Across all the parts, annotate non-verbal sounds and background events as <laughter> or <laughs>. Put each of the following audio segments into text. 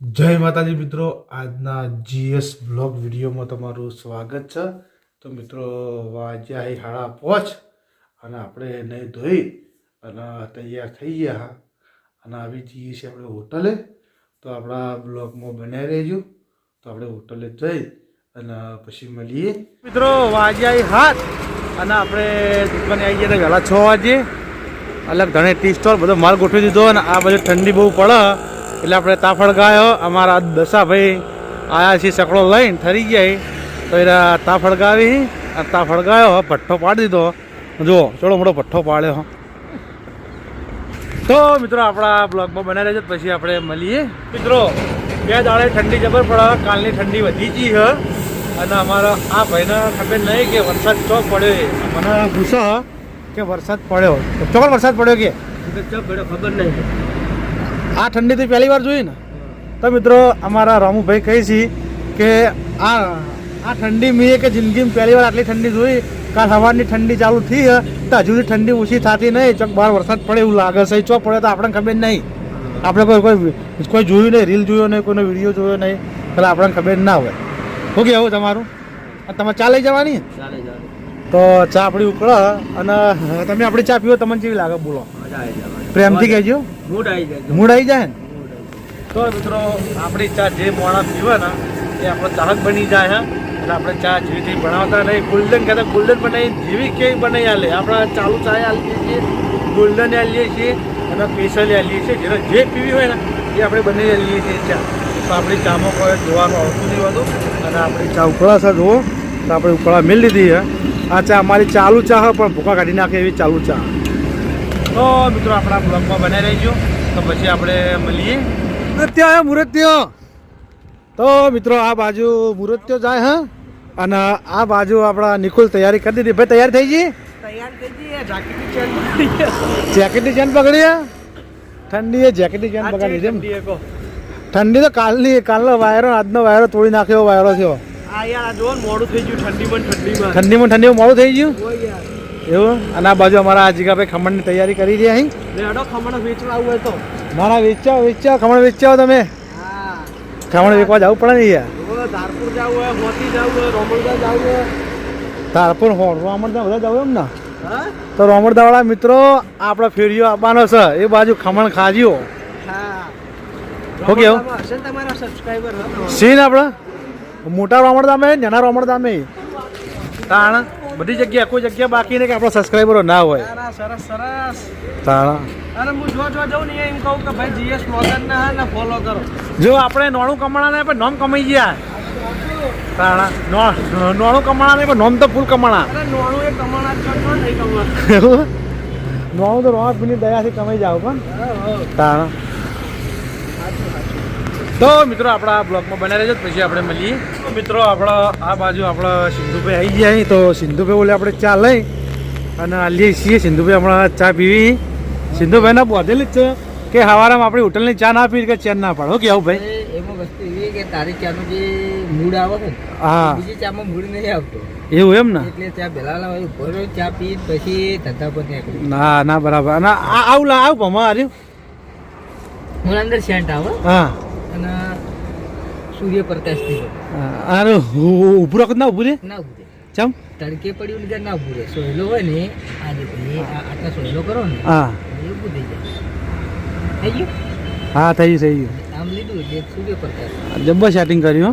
જય માતાજી મિત્રો, આજના જીએસ બ્લોગ વિડીયોમાં તમારું સ્વાગત છે. તો મિત્રો વાજ્યા અહીં હાડા પહોંચ અને આપણે એને ધોઈ અને તૈયાર થઈ ગયા અને આવી જઈએ છીએ આપણે હોટલે. તો આપણા બ્લોગમાં બનાવી રહેજો. તો આપણે હોટલે જઈ અને પછી મળીએ. મિત્રો વાજ્યા હાથ અને આપણે દુકાને આવી ગયા વહેલા છ વાગે અલગ ઘણે ટી સ્ટોલ, બધો માલ ગોઠવી દીધો અને આ બધું ઠંડી બહુ પડે. એટલે આપણે તાફળ ગાયો, અમારા દશાભાઈ આયા છે સકડો લઈને, ઠરી ગયા તો એના તાફળ ગાવી તાફળ ગાયો ભઠ્ઠો પાડી દીધો. જુઓ ચોડો મોટો ભઠ્ઠો પાડ્યો. તો મિત્રો, આપણા બ્લોગમાં બનાવી રહેજો, પછી આપણે મળીએ. મિત્રો, બે દાડે ઠંડી જબર પડે, કાલની ઠંડી વધી ગઈ, હ. અને અમારા આ ભાઈને ખબર નહીં કે વરસાદ ચોક પડ્યો. મને ગુસ્સો કે વરસાદ પડ્યો. ચોક્કસ વરસાદ પડ્યો કે? ખબર નહીં. આ ઠંડી તો પહેલી વાર જોઈ ને? તો મિત્રો અમારા રામુભાઈ કહે છે કે આ આ ઠંડી મેં કે જિંદગીમાં પહેલી વાર આટલી ઠંડી જોઈ. કાલ સવારની ઠંડી ચાલુ થઈ તો હજુ ઠંડી ઓછી થતી નહીં. ચોક બહાર વરસાદ પડે એવું લાગે છે. ચોક પડે તો આપણને ખબર નહીં. આપણે કોઈ કોઈ કોઈ જોયું નહીં રીલ જોયો નહીં કોઈનો વીડિયો જોયો નહીં. એટલે આપણને ખબર ના હોય. શું કેવું તમારું? આ તમારે ચા લઈ જવાની? તો ચા આપણી ઉકળો અને તમે આપણી ચા પીવો તમને જેવી લાગે બોલો? પ્રેમથી કહેજો. મૂડ આવી જાય મૂડ આવી જાય ને? તો મિત્રો આપણી ચા જે મોણા પીવે ને એ આપણો ચાહક બની જાય હા. એટલે આપણે ચા જેવી બનાવતા નહીં. ગોલ્ડન કહેતા ગોલ્ડન બનાવી જેવી કેવી બનાવી આલે? આપણે ચાલુ ચાય આલીએ છીએ ગોલ્ડન આલીએ છીએ અને સ્પેશિયલી આલીએ છીએ. જેને જે પીવી હોય ને એ આપણે બનાવી આલીએ છીએ ચા. તો આપણી ચામાં કોઈ જોવાનું આવતું નહીં હોતું. અને આપણી ચા ઉકળાશે જુઓ. તો આપણે ઉકળા મેળ લીધી છે આ ચા અમારી ચાલુ ચા છે પણ ભૂકા કાઢી નાખે એવી ચાલુ ચા. તો મિત્રો આપણા બ્લોગમાં બનાવી રહીજો તો પછી આપણે મળીએ. મૃત્યો હે મુરત્ય તો મિત્રો આ બાજુ મૃત્યો જાય હા? અને આ બાજુ આપણા નિકુલ તૈયારી કરી દીધી. ભાઈ તૈયાર થઈ ગઈ? તૈયાર થઈ જઈએ જાકીટી ચેન જેકેટની ચેન પકડી હે? ઠંડી એ જેકેટની ચેન પકડી દીધી ઠંડી તો કાલની કાલનો વાયરો આજનો વાયરો તોડી નાખ્યો વાયરો થયો. આ યાર આ જોવો ને મોડું થઈ ગયું. ઠંડીમાં ઠંડીમાં. ઠંડીમાં મોડું થઈ ગયું? એવું? અને આ બાજુ અમારા આ જીગાભાઈ ખમણની તૈયારી કરી રહ્યા અહીં રેડો ખમણ વેચવા આવું હોય તો. ના ના વેચાવ વેચાવ ખમણ વેચાવ તમે? ખમણ વેચવા જવું પડે ને યાર ધારપુર જવું હોય મોતી જવું હોય રોમણગા જવું હોય. તારપુર હોણ રોમણદા બધા જવું એમ ને? તો રોમણદાવાળા મિત્રો આપણો ફેરિયો આપવાનો છે. એ બાજુ ખમણ ખાજ્યો ઓકે સીન આપણે મોટા રોમણદામે નાના રોમણદામે તાણ? બધી જગ્યા કોઈ જગ્યા બાકી નહીં કે આપણા સબસ્ક્રાઈબરો ના હોય. સારા સરસ સરસ. તાણા. અરે હું જો જો જાઉં ને એમ કહું કે ભાઈ જીએસ મોગન ના હા ને ફોલો કરો. જો આપણે નોણું કમાણા ને પણ નોમ કમાઈ ગયા. તાણા. નોણું કમાણા ને પણ નોમ તો ફૂલ કમાણા. નોણું એ કમાણા જ છો નહીં કમાણા નોણું તો રોમા પીની દયાથી કમાઈ જાવ પણ. તાણ. તો મિત્રો આપણા બ્લોગમાં બનાવી રહેજો. પછી આપણે મળીએ. તો મિત્રો આપણા આ બાજુ આપણા સિંધુભાઈ આવી ગયા તો સિંધુભાઈ બોલે આપણે ચા લઈ. અને આલીએ છીએ. સિંધુભાઈ હમણાં ચા પીવી. સિંધુભાઈને બોધેલી જ છે કે હવારામાં આપણી હોટલની ચા ના પી કે ચેન ના પાડો. કે આવું ભાઈ? એમાં વસ્તુ એવી કે તારી ચાનો જે મૂડ આવે ને, હા. બીજી ચામાં મૂડ નહીં આવતો. એવું એમ ને? એટલે ચા ઊભો ચા પી પછી ધંધા પર નીકળી ના ના બરાબર. અને આ આવું લા આવું ભમા હાર્યું હું અંદર સેન્ટ આવે હા. અને સૂર્ય પ્રકાશ થઈ ગયો અરે ઉભરો ના ઊભું રે? ના ઉભરે ચમ? તડકે પડ્યું ને ના ઉભરે સોયલો હોય ને આ જે આટલા સોયલો કરો ને હા. એ થઈ જાય. થઈ ગયું? હા થઈ ગયું થઈ ગયું. આમ લીધું એટલે સૂર્ય પ્રકાશ જબ્બર સેટિંગ કર્યું હો.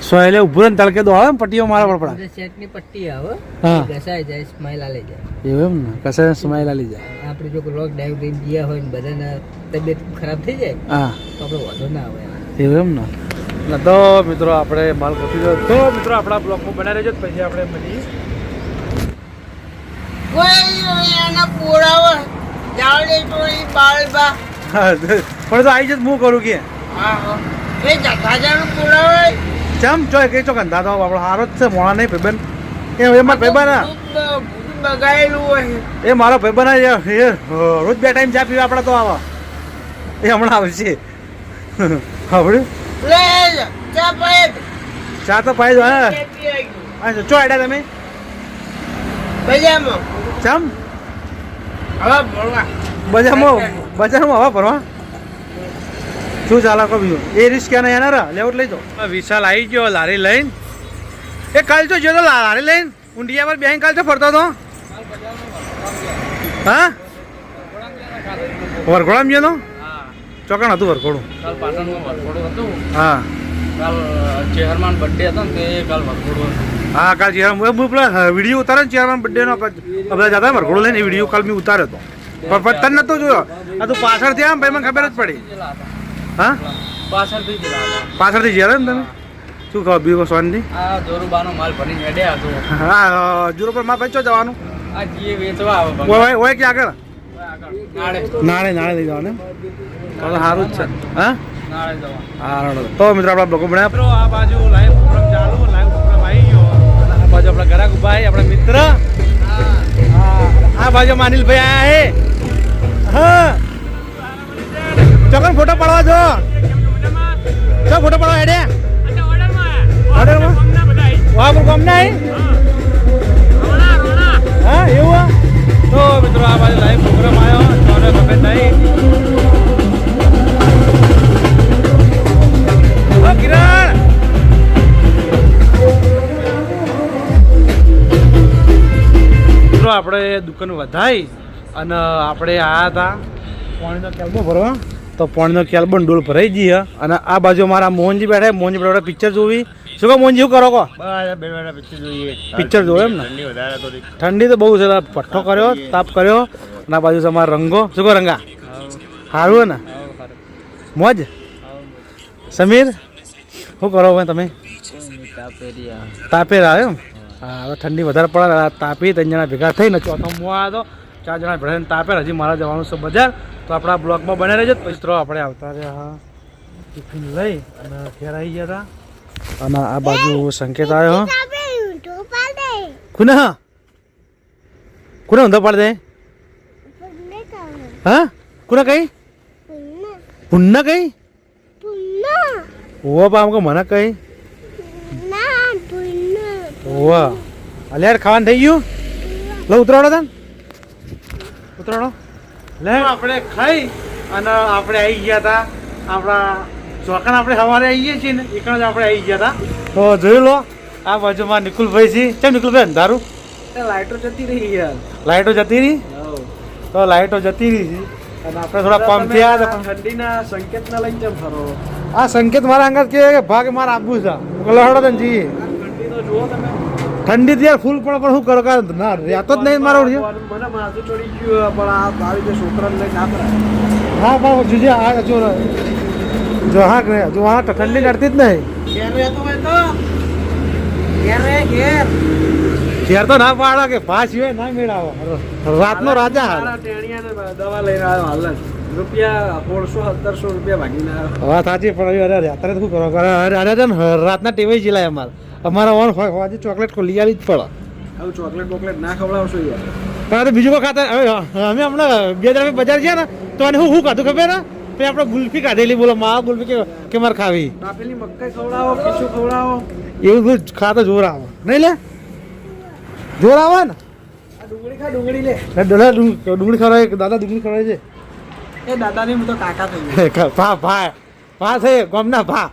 સોયલે ઊભું ને તડકે દો આવે ને પટ્ટીઓ મારા પર પડે સેટની પટ્ટી આવે. હા. ઘસાઈ જાય સ્માઈલ આલી જાય. એવું એમ ને? ઘસાઈ સ્માઈલ આલી જાય. આપણે જો લોક ડાઈવ લઈને ગયા હોય ને બધાના તબિયત ખરાબ થઈ જાય હા. તો આપણે વાંધો ના આવે. એવું એમ ને? તો મિત્રો આપણે માલ ગોઠવી દો તો મિત્રો આપણા બ્લોગમાં બનાવી રહેજો પછી આપણે હા, પણ તો આવી જ હું કરું કે? ચમ ચો કે ચો કંધા તો આપણો હારો જ છે મોણા નહીં ભાઈબંધ. એમાં ભાઈબંધ એ મારો ભાઈ એ રોજ બે ટાઈમ ચા પીવા આપણે તો આવા. એ હમણાં આવશે. સાંભળ્યું ચા તો પાઈ દો હા હા, ચો આડ્યા તમે? ચમ? બજારમાં બજારમાં હવા ભરવા? શું ચાલે કો બીજું? એ રિસ્ક ક્યાં નહીં એના લેવું લઈ જાઓ. વિશાલ આવી ગયો લારી લઈને. એ કાલ તો જો તો લારી લઈને ઊંડિયા પર બેંક કાલ તો ફરતો હતો હા? વરઘોડામાં ગયો ચોકણ હતું વરઘોડું? કાલ પાટણમાં વરઘોડું હતું. હા. કાલ ચેહરમાન બર્થડે હતો ને તે કાલ વરઘોડું હા કાલ હું પેલા વીડિયો ઉતારે ને ચેરમાન બર્થડે નો બધા જતા વરઘોડો લઈને વીડિયો કાલ મેં ઉતાર્યો હતો. પણ પણ તને નતો જોયો. આ તું પાછળથી આમ ભાઈ મને ખબર જ પડી. હા? પાછળથી પાછળથી ગયા ને તમે શું કહો બીજું સોનની આ જોરુબાનો માલ ભરીને હેડ્યા હતો. હા જુરો પરમાં પૈસો જવાનું? આ જીએ વેચવા આવે ઓય ઓય ઓય ક્યાં આગળ? નાળે. નાળે નાળે લઈ જવાનું? તો સારું જ છે. હા? નાળે જવા. હા રડો. તો મિત્રો આપણા બ્લોગો બનાવ્યા મિત્રો આ બાજુ લાઈવ પ્રોગ્રામ ચાલુ લાઈવ પ્રોગ્રામ આવી ગયો. આ બાજુ આપણા ઘરાક ઊભા છે, આપણા મિત્ર. હા. આ બાજુ માનિલભાઈ આયા હે. હા. ચોકન ફોટો પાડવા જો? ચો ફોટો પાડવા હેડે? ઓર્ડરમાં વાહ પર કોમ ના મિત્રો આપણે દુકાન વધાઈ અને આપણે આયા હતા. પાણીનો કેલ્બો ભરવા તો પાણીનો કેલ્બો ડોલ ભરાઈ જઈએ અને આ બાજુ મારા મોહનજી બેઠા. મોહનજી બેઠા પિક્ચર જોવી. શું કહો મોહનજી શું કરો કહો? પિક્ચર જોવે એમ ને? ઠંડી તો બહુ છે પઠ્ઠો કર્યો તાપ કર્યો. અને આ બાજુ છે અમારા રંગો. શું કહો રંગા? સારું ને? મોજ? સમીર? શું કરો તમે? તાપે આવે એમ? હવે ઠંડી વધારે પડે તાપી ત્રણ જણા ભેગા થઈને ચોથો મો આવ્યો હતો ચાર જણા ભેગા થઈને તાપે હજી મારા જવાનું છે બજાર. તો આપણા બ્લોગમાં બને રહેજો. પછી તો આપણે આવતા રહ્યા હા. ટિફિન લઈ અને ઘેર આવી ગયા હતા અને આ બાજુ સંકેત આવ્યો ખુને? હા કુને ઊંધો પાડ દે? હા? કુના કઈ? પુન્ના. કઈ? ઓવા પા મને કઈ? ઓવા અલ્યાર ખાવાનું થઈ ગયું? લો ઉતરાડો તન. ઉતરાડો લે. આપણે ખાઈ અને આપણે આવી ગયા હતા આપણા ચોકન આપણે સવારે આવીએ છીએ ને એકણ જ આપણે આવી ગયા હતા તો જોઈ લો. આ બાજુમાં નિકુલભાઈ છે. કેમ નિકુલભાઈ અંધારું? લાઇટો જતી રહી યાર. લાઇટો જતી રહી? તો લાઇટો જતી રહી છે. અને આપણે થોડા પંપ થયા હતા પણ ઠંડીના સંકેતના લઈને કેમ ફરો? આ સંકેત મારા અંગત કે ભાગ મારા આપવું છે. લહડો તને જઈએ. ઠંડી તો જુઓ તમે. ઠંડી ત્યાં ફૂલ પણ પણ શું કરો કાર ના રહેતો જ નહીં મારો. મને માથું ચડી ગયું પણ આ આવી જે છોકરાને લઈને ના હા પણ જોજે આ જો જો હા જો હા ઠંડી લડતી જ નહીં. ઘેર રહેતો હોય તો? ઘેર રહે ઘેર. ઘેર તો ના પાડો કે પાસ હોય ના મેળાવો. રાતનો રાજા હાલ. દવા લઈને આવ્યો હાલ રૂપિયા સોળસો સત્તરસો રૂપિયા ભાગીને આવ્યો. હા સાચી પણ અરે રાત્રે શું કરો? અરે અરે રાતના ટેવાઈ જલાય અમારે. અમારા ઓન આજે ચોકલેટ લઈ આવી જ પડે. આવું ચોકલેટ બોકલેટ ના ખવડાવશો યાર. પણ બીજું કોઈ ખાતા હવે અમે હમણાં બે હજાર બજાર ગયા ને તો અને હું શું ખાધું ખબર ને તો આપણે ગુલ્ફી કાઢેલી બોલો મા ગુલ્ફી કે કે મારે ખાવી. કાપેલી મકાઈ ખવડાવો ખવડાવો. એવું બધું ખાતો જોર આવે. નહીં લે? જોર આવે ને? ડુંગળી ખા ડુંગળી લે. લે ડુંગળી ખવડાવે દાદા ડુંગળી ખવડાવે છે? એ દાદાની હું તો કાકા થઈ ગયો <laughs> ભા ભા ભા. ગમના ભા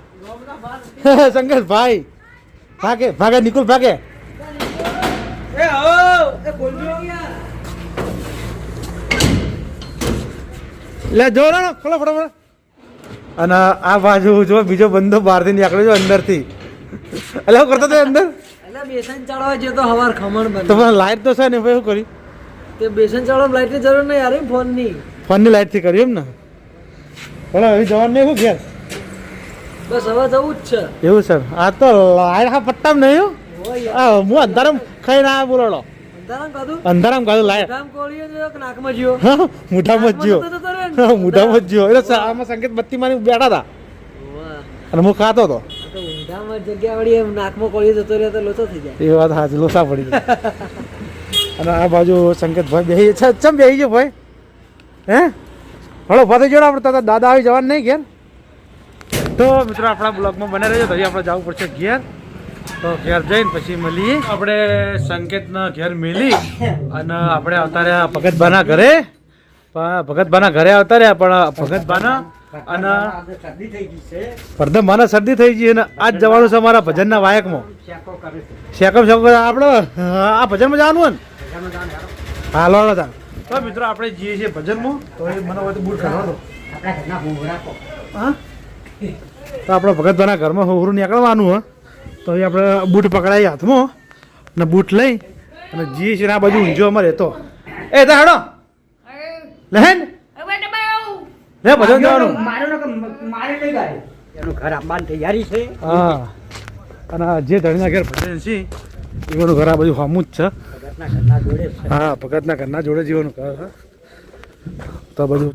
<laughs> સંકેત ભાઈ ભાગે ભાગે નિકુલ ભાગે. એ હો એ બોલજો લે જો ને ખોલો ફટાફટ. અને આ બાજુ જો બીજો બંદો બહારથી નીકળ્યો છે અંદરથી. એટલે શું કરતો હતો અંદર? એટલે બેસન ચડવા જે તો હવાર ખમણ બને. તો લાઈટ તો છે ને ભાઈ શું કરી? તે બેસન ચડવા લાઈટની જરૂર નહીં યાર ફોનની ફોનની લાઈટથી કર્યું એમ ને? હવે જવાનું નહીં શું ઘેર? બસ હવે જવું જ છે. એવું છે? આ તો લાઈટ હા પટ્ટામ નહીં હો. હું અંધારામ ખાઈને આ બોલાડો અંધારામ કાધું? કાઢું લાઈટ નાકમાં જ્યો હા મોઢામાં જ જ્યો નાકમાં જતો રહે ને. હા, મોઢામાં જ એટલે આમાં સંકેત બત્તી મારી બેઠા હતા. અને હું ખાતો હતો. જગ્યા વળી એમ નાકમાં કોળીએ જતો રહ્યો તો લોચો થઈ જાય. એ વાત હાજી લોસા પડી ગઈ અને આ બાજુ સંકેતભાઈ બેહી છે. ચમ બેહી ગયો ભાઈ? હે? હળો ફરી જોડે આપણે દાદા આવી જવાનું નહીં ઘેર? તો મિત્રો આપણા બ્લોગમાં બને રહેજો. તો આપણે જવું પડશે ઘેર. તો ઘેર જઈને પછી મળીએ. આપણે સંકેતના ઘેર મેલી અને આપણે આવતા રહ્યા ભગતભાના ઘરે. ભગતભાના ઘરે આવતા રહ્યા પણ ભગતભાના અને શરદી થઈ ગઈ છે શરદી થઈ ગઈ અને આજ જવાનું છે અમારા ભજનના વાયકમાં. શેકમ શેકમ આપણે આ ભજનમાં જવાનું હોય ને? હાલો જાણ હેરો. હા લો લો તાર. તો મિત્રો આપણે જઈએ છીએ ભજનમાં. તો એ મને બૂટ રાખો. હા? તો આપણે ભગતભાઈના ઘરમાં હોરું નીકળવાનું હોય તો એ આપણે બૂટ પકડાય હાથમાં અને બૂટ લઈ અને જી છીએ ને આ બાજુ ઊંઝો અમારે તો એ તા હેડો. લહેન લે ભજન જવાનું એનું ઘર આપવાની તૈયારી છે. હા. અને જે ધણીના ઘેર ભજન છે એવાનું ઘર આ બધું હમું જ છે. ભગતના ઘરના જોડે હા ભગતના ઘરના જોડે જીવવાનું ઘર તો બધું